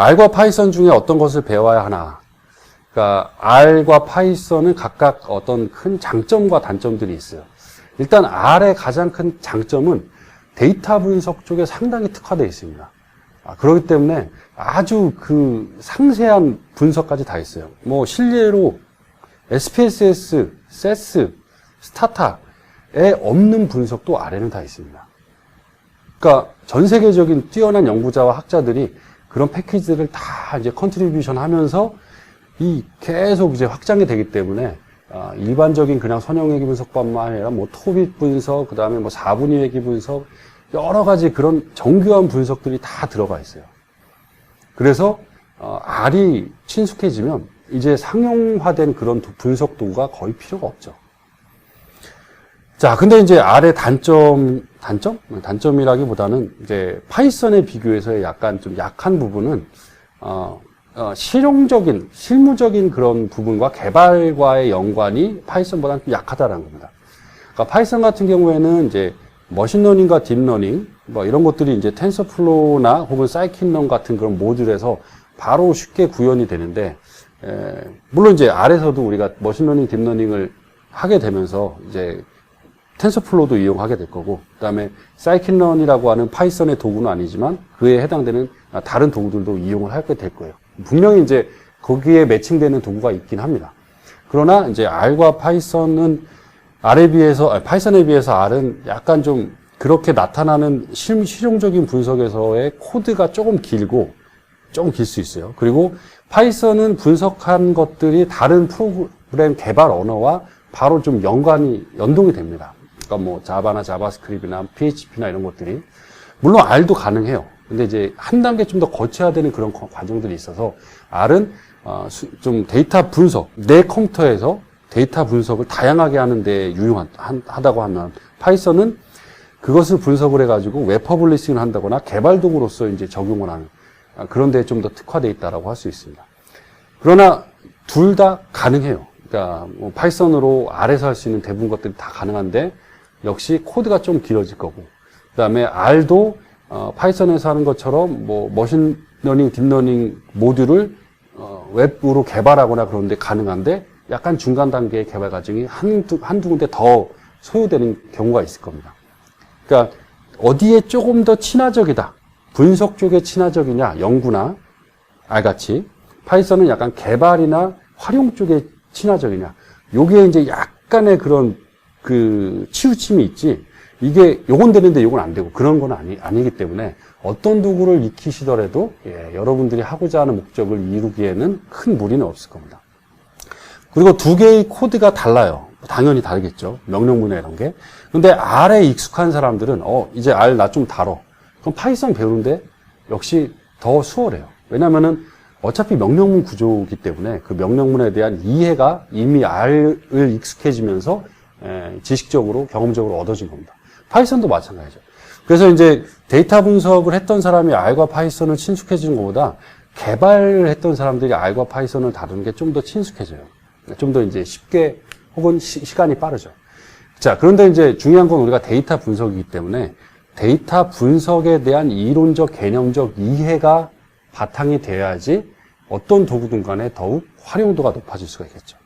R과 파이썬 중에 어떤 것을 배워야 하나? 그러니까 R과 파이썬은 각각 어떤 큰 장점과 단점들이 있어요. 일단 R의 가장 큰 장점은 데이터 분석 쪽에 상당히 특화되어 있습니다. 아, 그렇기 때문에 아주 그 상세한 분석까지 다 있어요. 뭐 실례로 SPSS, SES, 스타타에 없는 분석도 R에는 다 있습니다. 그러니까 전 세계적인 뛰어난 연구자와 학자들이 그런 패키지들을 다 이제 컨트리뷰션 하면서 이 계속 이제 확장이 되기 때문에 아, 일반적인 그냥 선형회귀 분석뿐만 아니라 뭐 토빗 분석, 그 다음에 뭐 4분위 회귀 분석, 여러 가지 그런 정교한 분석들이 다 들어가 있어요. 그래서 어, R이 친숙해지면 이제 상용화된 그런 도- 분석 도구가 거의 필요가 없죠. 자, 근데 이제 R의 단점, 단점? 단점이라기보다는 이제 파이썬에 비교해서 약간 좀 약한 부분은, 어, 어, 실용적인, 실무적인 그런 부분과 개발과의 연관이 파이썬보다는 좀 약하다는 겁니다. 그러니까 파이썬 같은 경우에는 이제 머신러닝과 딥러닝, 뭐 이런 것들이 이제 텐서플로우나 혹은 사이킨런 같은 그런 모듈에서 바로 쉽게 구현이 되는데, 에, 물론 이제 R에서도 우리가 머신러닝, 딥러닝을 하게 되면서 이제 텐서플로우도 이용하게 될 거고, 그 다음에 사이킨런이라고 하는 파이썬의 도구는 아니지만 그에 해당되는 다른 도구들도 이용을 하게 될 거예요. 분명히 이제 거기에 매칭되는 도구가 있긴 합니다. 그러나 이제 R과 파이썬은 R에 비해서, 파이썬에 비해서 R은 약간 좀 그렇게 나타나는 실, 실용적인 분석에서의 코드가 조금 길고 조금 길 수 있어요. 그리고 파이썬은 분석한 것들이 다른 프로그램 개발 언어와 바로 좀 연관이, 연동이 됩니다. 그러니까 뭐 자바나 자바스크립트나 PHP나 이런 것들이. 물론 R도 가능해요. 근데 이제 한 단계 좀 더 거쳐야 되는 그런 거- 과정들이 있어서 R은 어, 수- 좀 데이터 분석, 내 컴퓨터에서 데이터 분석을 다양하게 하는데 유용하다고 하면 파이썬은 그것을 분석을 해가지고 웹 퍼블리싱을 한다거나 개발 도구로서 이제 적용을 하는 아, 그런 데에 좀 더 특화되어 있다라고 할 수 있습니다. 그러나 둘 다 가능해요. 그러니까 뭐 파이썬으로 R에서 할 수 있는 대부분 것들이 다 가능한데 역시 코드가 좀 길어질 거고 그 다음에 R도 어, 파이썬에서 하는 것처럼 뭐 머신러닝, 딥러닝 모듈을 어, 웹으로 개발하거나 그런데 가능한데 약간 중간 단계의 개발 과정이 한두, 한두 군데 더 소요되는 경우가 있을 겁니다. 그러니까 어디에 조금 더 친화적이다. 분석 쪽에 친화적이냐, 연구나 알같이 파이썬은 약간 개발이나 활용 쪽에 친화적이냐. 요게 이제 약간의 그런 그 치우침이 있지. 이게 요건 되는데 요건 안 되고 그런 건 아니, 아니기 때문에 어떤 도구를 익히시더라도 예, 여러분들이 하고자 하는 목적을 이루기에는 큰 무리는 없을 겁니다. 그리고 두 개의 코드가 달라요. 당연히 다르겠죠. 명령문에 이런 게. 근데 R에 익숙한 사람들은, 어, 이제 R 나 좀 다뤄. 그럼 파이썬 배우는데 역시 더 수월해요. 왜냐면은 어차피 명령문 구조이기 때문에 그 명령문에 대한 이해가 이미 R을 익숙해지면서 에, 지식적으로, 경험적으로 얻어진 겁니다. 파이썬도 마찬가지죠. 그래서 이제 데이터 분석을 했던 사람이 R과 파이썬을 친숙해지는 것보다 개발을 했던 사람들이 R과 파이썬을 다루는 게 좀 더 친숙해져요. 좀 더 이제 쉽게 혹은 시, 시간이 빠르죠. 자, 그런데 이제 중요한 건 우리가 데이터 분석이기 때문에 데이터 분석에 대한 이론적, 개념적 이해가 바탕이 되어야지 어떤 도구든 간에 더욱 활용도가 높아질 수가 있겠죠.